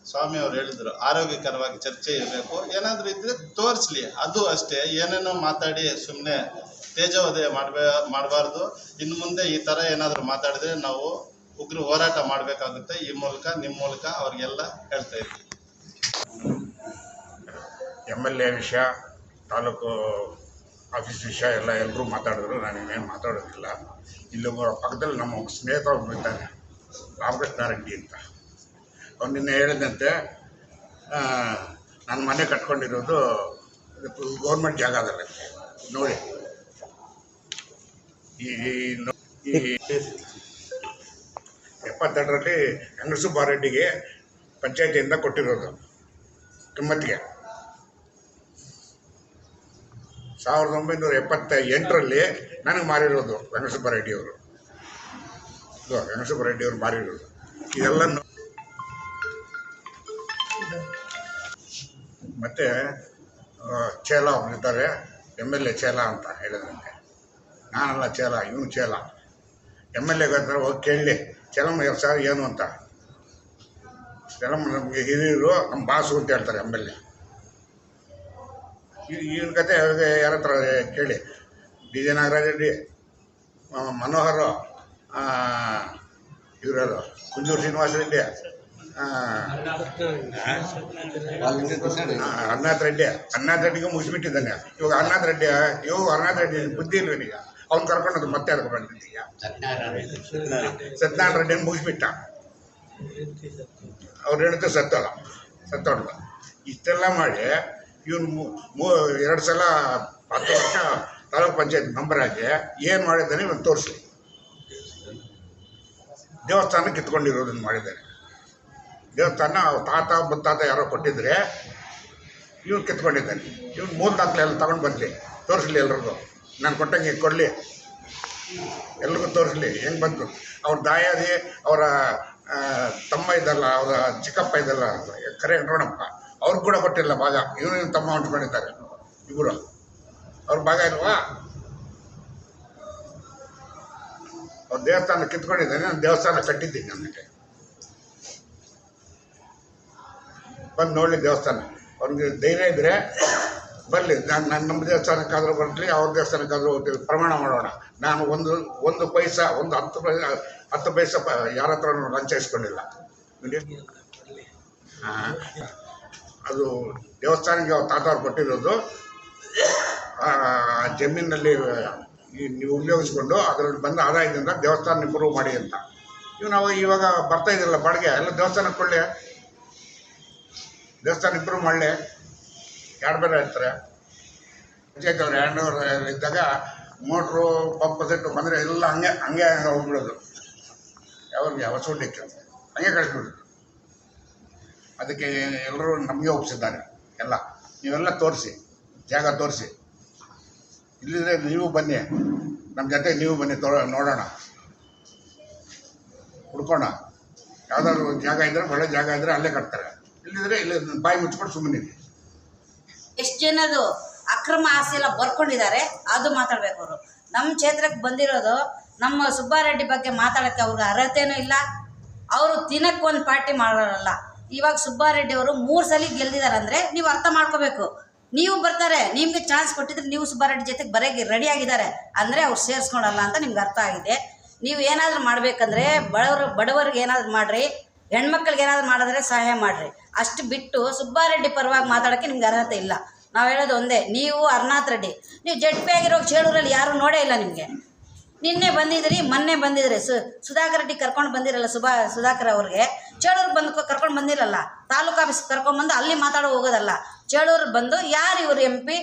ಸ್ವಾಮಿ ಅವ್ರು ಹೇಳಿದ್ರು, ಆರೋಗ್ಯಕರವಾಗಿ ಚರ್ಚೆ ಇರಬೇಕು. ಏನಾದರೂ ಇದ್ರೆ ತೋರಿಸ್ಲಿ. ಅದು ಅಷ್ಟೇ. ಏನೇನೋ ಮಾತಾಡಿ ಸುಮ್ಮನೆ ತೇಜೋದಯ ಮಾಡಬೇ, ಮಾಡಬಾರ್ದು. ಇನ್ನು ಮುಂದೆ ಈ ಥರ ಏನಾದರೂ ಮಾತಾಡಿದ್ರೆ ನಾವು ಉಗ್ರ ಹೋರಾಟ ಮಾಡಬೇಕಾಗುತ್ತೆ. ಈ ಮೂಲಕ ನಿಮ್ಮ ಮೂಲಕ ಅವ್ರಿಗೆಲ್ಲ ಹೇಳ್ತಾ ಇದ್ದೀವಿ ಎಂ ಎಲ್ ಎ ವಿಷಯ, ತಾಲೂಕು ಆಫೀಸ್ ವಿಷಯ ಎಲ್ಲ ಎಲ್ಲರೂ ಮಾತಾಡಿದ್ರು. ನಾನು ಇನ್ನೇನು ಮಾತಾಡೋದಿಲ್ಲ. ಇಲ್ಲಿ ಪಕ್ಕದಲ್ಲಿ ನಮ್ಮ ಸ್ನೇಹಿತ ಒಬ್ಬ ಇದ್ದಾನೆ. ರಾಮಕೃಷ್ಣ ರೆಡ್ಡಿ ಅಂತ. ಅವ್ನು ನಿನ್ನೆ ಹೇಳಿದಂತೆ ನಾನು ಮನೆ ಕಟ್ಕೊಂಡಿರೋದು ಗೌರ್ಮೆಂಟ್ ಜಾಗದಲ್ಲಿ. ನೋಡಿ ಈ ಎಪ್ಪತ್ತೆರಡರಲ್ಲಿ ಹೆಂಗಸುಬ್ಬಾರೆಡ್ಡಿಗೆ ಪಂಚಾಯತಿಯಿಂದ ಕೊಟ್ಟಿರೋದು. ಕಿಮ್ಮತ್ತಿಗೆ. ಸಾವಿರದ ಒಂಬೈನೂರ ಎಪ್ಪತ್ತ ಎಂಟರಲ್ಲಿ ನನಗೆ ಮಾರಿರೋದು ವೆಂಕಟಸುಬ್ಬ ರೆಡ್ಡಿಯವರು ಇದು ವೆಂಕಟಸುಬ್ಬ ರೆಡ್ಡಿಯವರು ಮಾರಿರೋದು. ಇದೆಲ್ಲ ಮತ್ತೆ ಚೇಲಾ ಒಬ್ಬರಿದ್ದಾರೆ ಎಂ ಎಲ್ ಎ ಚೇಲ ಅಂತ ಹೇಳಿದಂತೆ ನಾನಲ್ಲ ಚೇಲ ಇವನು ಚೇಲ ಎಂ ಎಲ್ ಎಗೆ ಹತ್ರ ಹೋಗಿ ಕೇಳಲಿ ಚಲಮ್ಮ ಸಾವಿರ ಏನು ಅಂತ? ಚಲಮ್ಮ ನಮಗೆ ಹಿರಿಯರು ನಮ್ಮ ಬಾಸು ಅಂತ ಹೇಳ್ತಾರೆ ಎಂ ಎಲ್ ಎ ಇವನ ಕತೆ ಯಾರ ಹತ್ರ ಕೇಳಿ ಡಿ ಜೆ ನಾಗರಾಜ್ ರೆಡ್ಡಿ ಮನೋಹರ್ ಇವರದು ಕುಂಜೂರು ಶ್ರೀನಿವಾಸ ರೆಡ್ಡಿ ಅರ್ನಾಥ್ ರೆಡ್ಡಿ ಅರ್ನಾಥ್ ರೆಡ್ಡಿಗೆ ಮುಗಿಸ್ಬಿಟ್ಟಿದ್ದಾನೆ. ಇವಾಗ ಅರ್ನಾಥ್ ರೆಡ್ಡಿ ಇವು ಅರ್ನಾಥ್ ರೆಡ್ಡಿ, ಬುದ್ಧಿ ಇಲ್ವನಿಗ? ಅವ್ನು ಕರ್ಕೊಂಡು ಮತ್ತೆ ಅದಕ್ಕೆ ಬಂದಿದ್ದೀಯ ಸತ್ಯನಾರಾಯಣ ರೆಡ್ಡಿ ಮುಗಿಸ್ಬಿಟ್ಟ. ಅವ್ರು ಹೇಳಿದ್ರು ಸತ್ತಲ್ಲ ಸತ್ತೋಡ್ಲ ಇಷ್ಟೆಲ್ಲ ಮಾಡಿ ಇವನು ಮೂ ಎರಡು ಸಲ ಹತ್ತು ವರ್ಷ ತಾಲೂಕ್ ಪಂಚಾಯತ್ ಆಗಿ ಏನು ಮಾಡಿದ್ದಾನೆ ಇವನು ತೋರಿಸಿ. ದೇವಸ್ಥಾನ ಕಿತ್ಕೊಂಡಿರೋದನ್ನು ಮಾಡಿದ್ದಾನೆ ದೇವಸ್ಥಾನ ತಾತ ಮುತ್ತಾತ ಯಾರೋ ಕೊಟ್ಟಿದ್ರೆ ಇವ್ನು ಕಿತ್ಕೊಂಡಿದ್ದಾನೆ. ಇವ್ನು ಮೂರು ದಾಖಲೆ ಎಲ್ಲ ತಗೊಂಡು ಬರಲಿ ತೋರಿಸ್ಲಿ ಎಲ್ರಿಗೂ ನಾನು ಕೊಟ್ಟಂಗೆ ಕೊಡಲಿ. ಎಲ್ರಿಗೂ ತೋರಿಸಲಿ, ಹೆಂಗೆ ಬಂತು. ಅವ್ರ ದಾಯಾದಿ, ಅವರ ತಮ್ಮ ಇದ್ದಲ್ಲ, ಅವರ ಚಿಕ್ಕಪ್ಪ ಇದ್ದಲ್ಲ, ಕರೆ ನೋಡಪ್ಪ. ಅವ್ರಿಗೆ ಕೂಡ ಕೊಟ್ಟಿಲ್ಲ ಭಾಗ. ಇವನು ತಮ್ಮ ಹೊಂಟ್ಕೊಂಡಿದ್ದಾರೆ ಇಬ್ಬರು ಅವ್ರ ಭಾಗ ಇಲ್ವಾ? ಅವ್ರ ದೇವಸ್ಥಾನ ಕಿತ್ಕೊಂಡಿದ್ದಾನೆ, ನಾನು ದೇವಸ್ಥಾನ ಕಟ್ಟಿದ್ದೀನಿ ನನಗೆ ಬಂದು ನೋಡಲಿ ದೇವಸ್ಥಾನ. ಅವ್ರಿಗೆ ಧೈರ್ಯ ಇದ್ದರೆ ಬರಲಿ, ನಾನು ನನ್ನ ನಮ್ಮ ದೇವಸ್ಥಾನಕ್ಕಾದರೂ ಬರಲಿ, ಅವ್ರ ದೇವಸ್ಥಾನಕ್ಕಾದರೂ ಹೋಗ್ತೀವಿ. ಪ್ರಮಾಣ ಮಾಡೋಣ. ನಾನು ಒಂದು ಒಂದು ಪೈಸಾ, ಒಂದು ಹತ್ತು ಪೈಸಾ, ಹತ್ತು ಪೈಸ ಪ ಯಾರ ಹತ್ರ ಲಂಚ ಇಸ್ಕೊಂಡಿಲ್ಲ ಅದು ದೇವಸ್ಥಾನಕ್ಕೆ ಅವ್ರ ತಾತವ್ರು ಕೊಟ್ಟಿರೋದು. ಜಮೀನಲ್ಲಿ ನೀವು ಉಪಯೋಗಿಸ್ಕೊಂಡು ಅದರಲ್ಲಿ ಬಂದ ಆದಾಯದಿಂದ ದೇವಸ್ಥಾನ ಇಂಪ್ರೂವ್ ಮಾಡಿ ಅಂತ. ಇವು ನಾವು ಇವಾಗ ಬರ್ತಾ ಇದ್ದಿಲ್ಲ ಬಾಡಿಗೆ, ಎಲ್ಲ ದೇವಸ್ಥಾನಕ್ಕೆ ಕೊಡಲಿ. ದೇವಸ್ಥಾನ ಇಂಪ್ರೂವ್ ಮಾಡಲಿ. ಎರಡು ಬೇರೆ ಇರ್ತಾರೆ ಪಂಚಾಯತ್ ಅವ್ರು ಎರಡು ಇದ್ದಾಗ ಮೋಟ್ರು ಪಂಪ್ ಸೆಟ್ಟು ಬಂದರೆ ಎಲ್ಲ ಹಂಗೆ ಹಂಗೆ ಹೋಗ್ಬಿಡೋದು. ಯಾವ್ರಿಗೆ ಹೊಸೋಡ್ಲಿಕ್ಕೆ ಹಂಗೆ ಕಳಿಸ್ಬಿಡೋದು. ಅದಕ್ಕೆ ಎಲ್ಲರೂ ನಮಗೆ ಒಪ್ಪಿಸಿದ್ದಾರೆ ಎಲ್ಲ, ನೀವೆಲ್ಲ ತೋರಿಸಿ, ಜಾಗ ತೋರಿಸಿ. ಇಲ್ಲಿದ್ರೆ ನೀವು ಬನ್ನಿ. ನಮ್ಮ ಜೊತೆ ನೀವು ಬನ್ನಿ, ತೋ, ನೋಡೋಣ. ಹುಡ್ಕೋಣ. ಯಾವುದಾದ್ರು ಜಾಗ ಇದ್ದರೆ ಒಳ್ಳೆ ಜಾಗ ಇದ್ದರೆ ಅಲ್ಲೇ ಕಟ್ತಾರೆ. ಇಲ್ಲಿದ್ರೆ ಇಲ್ಲಿ ಬಾಯಿ ಮುಚ್ಕೊಂಡು ಸುಮ್ಮನೆ ಎಷ್ಟು ಜನದು ಅಕ್ರಮ ಆಸ್ತಿ ಎಲ್ಲ ಬರ್ಕೊಂಡಿದ್ದಾರೆ, ಅದು ಮಾತಾಡ್ಬೇಕು ಅವರು. ನಮ್ಮ ಕ್ಷೇತ್ರಕ್ಕೆ ಬಂದಿರೋದು ನಮ್ಮ ಸುಬ್ಬಾರೆಡ್ಡಿ ಬಗ್ಗೆ ಮಾತಾಡೋಕ್ಕೆ ಅವ್ರಿಗೆ ಅರ್ಹತೆನೂ ಇಲ್ಲ. ಅವರು ದಿನಕ್ಕೆ ಒಂದು ಪಾರ್ಟಿ ಮಾಡೋರಲ್ಲ. ಇವಾಗ ಸುಬ್ಬಾರೆಡ್ಡಿ ಅವರು ಮೂರು ಸಲ ಗೆಲ್ದಿದ್ದಾರೆ ಅಂದರೆ ನೀವು ಅರ್ಥ ಮಾಡ್ಕೋಬೇಕು. ನೀವು ಬರ್ತಾರೆ, ನಿಮಗೆ ಚಾನ್ಸ್ ಕೊಟ್ಟಿದ್ರೆ ನೀವು ಸುಬ್ಬಾರೆಡ್ಡಿ ಜೊತೆಗೆ ಬರೋಕ್ಕೆ ರೆಡಿ ಆಗಿದ್ದಾರೆ ಅಂದರೆ ಅವ್ರು ಸೇರಿಸ್ಕೊಳಲ್ಲ ಅಂತ ನಿಮ್ಗೆ ಅರ್ಥ ಆಗಿದೆ. ನೀವು ಏನಾದರೂ ಮಾಡಬೇಕಂದ್ರೆ ಬಡವರು ಬಡವರಿಗೆ ಏನಾದರೂ ಮಾಡಿರಿ. ಹೆಣ್ಮಕ್ಳಿಗೆ ಏನಾದರೂ ಮಾಡಿದ್ರೆ ಸಹಾಯ ಮಾಡಿರಿ. ಅಷ್ಟು ಬಿಟ್ಟು ಸುಬ್ಬಾರೆಡ್ಡಿ ಪರವಾಗಿ ಮಾತಾಡೋಕ್ಕೆ ನಿಮ್ಗೆ ಅರ್ಹತೆ ಇಲ್ಲ. ನಾವು ಹೇಳೋದು ಒಂದೇ, ನೀವು ಅರ್ನಾಥ್ ರೆಡ್ಡಿ, ನೀವು ಜಡ್ ಪಿ ಆಗಿರೋ ಚೇಳೂರಲ್ಲಿ ಯಾರೂ ನೋಡೇ ಇಲ್ಲ ನಿಮಗೆ. ನಿನ್ನೆ ಬಂದಿದ್ರಿ, ಮೊನ್ನೆ ಬಂದಿದ್ರಿ. ಸು, ಸುಧಾಕರ್ ರೆಡ್ಡಿ ಕರ್ಕೊಂಡು ಬಂದಿರಲ್ಲ ಸುಭಾ, ಸುಧಾಕರ್ ಅವ್ರಿಗೆ ಚೇಳೂರು ಬಂದು ಕರ್ಕೊಂಡು ಬಂದಿರಲ್ಲ, ತಾಲೂಕು ಆಫೀಸ್ ಕರ್ಕೊಂಡು ಬಂದು ಅಲ್ಲಿ ಮಾತಾಡೋ ಹೋಗೋದಲ್ಲ. ಚೇಳೂರು ಬಂದು ಯಾರು ಇವರು ಎಂ ಪಿ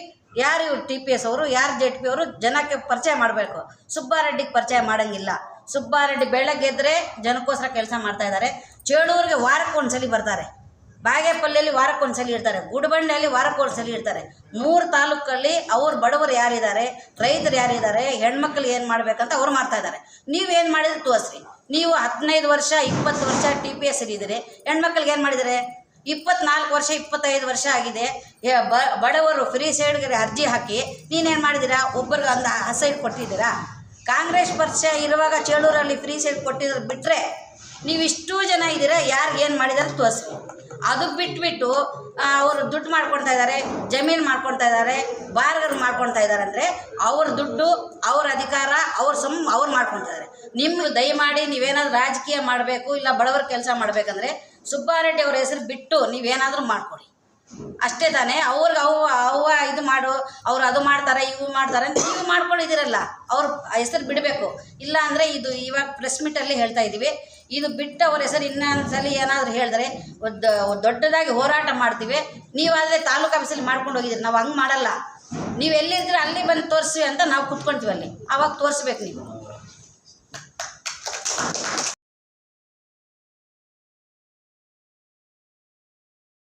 ಯಾರು ಇವ್ರು ಟಿ ಪಿ ಎಸ್ ಅವರು, ಯಾರು ಜೆಡ್ ಪಿ ಅವರು ಜನಕ್ಕೆ ಪರಿಚಯ ಮಾಡಬೇಕು. ಸುಬ್ಬಾರೆಡ್ಡಿಗೆ ಪರಿಚಯ ಮಾಡೋಂಗಿಲ್ಲ. ಸುಬ್ಬಾರೆಡ್ಡಿ ಬೆಳಗ್ಗೆ ಎದ್ದರೆ ಜನಕ್ಕೋಸ್ಕರ ಕೆಲಸ ಮಾಡ್ತಾ ಇದ್ದಾರೆ ಚೇಳೂರಿಗೆ ವಾರಕ್ಕೆ ಒಂದ್ಸಲಿ ಬರ್ತಾರೆ. ಬಾಗೇಪಲ್ಲಿಯಲ್ಲಿ ವಾರಕ್ಕೆ ಒಂದ್ಸಲಿ ಇರ್ತಾರೆ. ಗುಡಬಂಡೆಯಲ್ಲಿ ವಾರಕ್ಕೆ ಒಂದ್ಸಲಿ ಇರ್ತಾರೆ. ಮೂರು ತಾಲೂಕಲ್ಲಿ ಅವ್ರ ಬಡವರು ಯಾರಿದ್ದಾರೆ, ರೈತರು ಯಾರಿದ್ದಾರೆ, ಹೆಣ್ಮಕ್ಳು ಏನು ಮಾಡ್ಬೇಕಂತ ಅವ್ರು ಮಾಡ್ತಾ ಇದ್ದಾರೆ. ನೀವೇನು ಮಾಡಿದ್ರೆ ತೋರಿಸ್ರಿ. ನೀವು ಹದಿನೈದು ವರ್ಷ, ಇಪ್ಪತ್ತು ವರ್ಷ ಟಿ ಪಿ ಎಸ್ ಇದ್ದೀರಿ. ಹೆಣ್ಮಕ್ಳಿಗೆ ಏನು ಮಾಡಿದರೆ? ಇಪ್ಪತ್ನಾಲ್ಕು ವರ್ಷ, ಇಪ್ಪತ್ತೈದು ವರ್ಷ ಆಗಿದೆ. ಬಡವರು ಫ್ರೀ ಸೈಡ್ಗೆ ಅರ್ಜಿ ಹಾಕಿ ನೀನೇನು ಮಾಡಿದ್ದೀರಾ ಒಬ್ಬರಿಗೆ ಒಂದು ಸೈಡ್ ಕೊಟ್ಟಿದ್ದೀರಾ? ಕಾಂಗ್ರೆಸ್ ಪಕ್ಷ ಇರುವಾಗ ಚೇಳೂರಲ್ಲಿ ಫ್ರೀ ಸೈಡ್ ಕೊಟ್ಟಿದ್ರು ಬಿಟ್ಟರೆ ನೀವು ಇಷ್ಟು ಜನ ಇದ್ದೀರಾ, ಯಾರಿಗೆ ಏನು ಮಾಡಿದಾರೆ ತೋರಿಸಿ. ಅದು ಬಿಟ್ಬಿಟ್ಟು ಅವರು ದುಡ್ಡು ಮಾಡ್ಕೊಳ್ತಾ ಇದ್ದಾರೆ ಜಮೀನು ಮಾಡ್ಕೊಳ್ತಾ ಇದ್ದಾರೆ ಬಾರ್ಗರ್ ಮಾಡ್ಕೊಳ್ತಾ ಇದ್ದಾರೆ ಅಂದರೆ ಅವ್ರ ದುಡ್ಡು, ಅವ್ರ ಅಧಿಕಾರ, ಅವ್ರ ಸಮ್, ಅವ್ರು ಮಾಡ್ಕೊಳ್ತಾ ಇದ್ದಾರೆ ನಿಮ್ಮ ದಯಮಾಡಿ ನೀವೇನಾದರೂ ರಾಜಕೀಯ ಮಾಡಬೇಕು ಇಲ್ಲ ಬಡವರ ಕೆಲಸ ಮಾಡಬೇಕಂದ್ರೆ ಸುಬ್ಬಾರೆಡ್ಡಿ ಅವ್ರ ಹೆಸರು ಬಿಟ್ಟು ನೀವೇನಾದರೂ ಮಾಡ್ಕೊಡಿ. ಅಷ್ಟೇ ತಾನೇ, ಅವ್ರಿಗೆ ಅವ್ವ ಅವ್ವ ಇದು ಮಾಡು, ಅವ್ರು ಅದು ಮಾಡ್ತಾರೆ, ಇವು ಮಾಡ್ತಾರೆ ಅಂತ ನೀವು ಮಾಡ್ಕೊಂಡಿದ್ದೀರಲ್ಲ ಅವ್ರ ಹೆಸರು ಬಿಡಬೇಕು. ಇಲ್ಲ ಅಂದರೆ ಇದು ಇವಾಗ ಪ್ರೆಸ್ ಮೀಟಲ್ಲಿ ಹೇಳ್ತಾ ಇದ್ದೀವಿ ಇದು ಬಿಟ್ಟು ಅವ್ರ ಹೆಸರು ಇನ್ನೊಂದ್ಸಲಿ ಏನಾದರೂ ಹೇಳಿದ್ರೆ ದೊಡ್ಡದಾಗಿ ಹೋರಾಟ ಮಾಡ್ತೀವಿ. ನೀವಾದರೆ ತಾಲೂಕು ಆಫೀಸಲ್ಲಿ ಮಾಡ್ಕೊಂಡು ಹೋಗಿದ್ದೀರಿ. ನಾವು ಹಂಗೆ ಮಾಡಲ್ಲ. ನೀವು ಎಲ್ಲಿದ್ರೆ ಅಲ್ಲಿ ಬಂದು ತೋರಿಸಿ ಅಂತ ನಾವು ಕುತ್ಕೊಳ್ತೀವಿ ಅಲ್ಲಿ. ಅವಾಗ ತೋರಿಸ್ಬೇಕು ನೀವು.